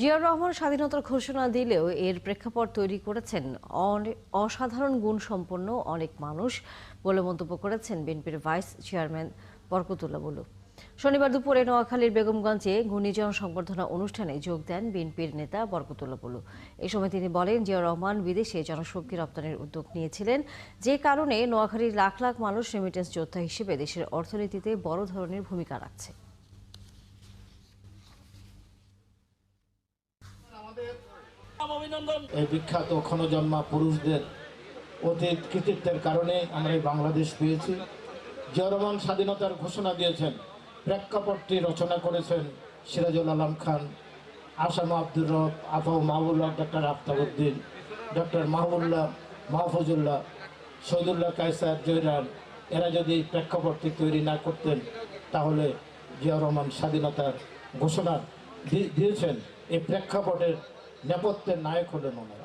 জিয়াউর রহমান স্বাধীনতার ঘোষণা দিলেও এর প্রেক্ষাপট তৈরি করেছেন অসাধারণ গুণ সম্পন্ন অনেক মানুষ বলে মন্তব্য করেছেন বিএনপির ভাইস চেয়ারম্যান বরকতুল্লাহ বলু। শনিবার দুপুরে নোয়াখালীর বেগমগঞ্জে ঘূর্ণিঝড় সংবর্ধনা অনুষ্ঠানে যোগ দেন বিএনপির নেতা বরকতুল্লাহ বলু। এই সময় তিনি বলেন, জিয়াউর রহমান বিদেশে জনশক্তি রপ্তানির উদ্যোগ নিয়েছিলেন। যে কারণে নোয়াখালীর লাখ লাখ মানুষ রেমিটেন্স যোদ্ধা হিসেবে দেশের অর্থনীতিতে বড় ধরনের ভূমিকা রাখছে। এই বিখ্যাত ক্ষণজন্মা পুরুষদের অতীত কৃতিত্বের কারণে আমরা এই বাংলাদেশ পেয়েছি। জিয়া রহমান স্বাধীনতার ঘোষণা দিয়েছেন, প্রেক্ষাপটটি রচনা করেছেন সিরাজুল আলম খান, আসাম আব্দুর রব আফাউ মাহবুল্লাহ ডক্টর আফতাবুদ্দিন ডক্টর মাহবুল্লাহ মাহফুজুল্লাহ শহীদুল্লাহ কায়সার জয়রান এরা যদি প্রেক্ষাপটটি তৈরি না করতেন, তাহলে জিয়া রহমান স্বাধীনতার ঘোষণা দিয়েছেন। এই প্রেক্ষাপটের নেপথ্যের নায়ক হলেন ওনারা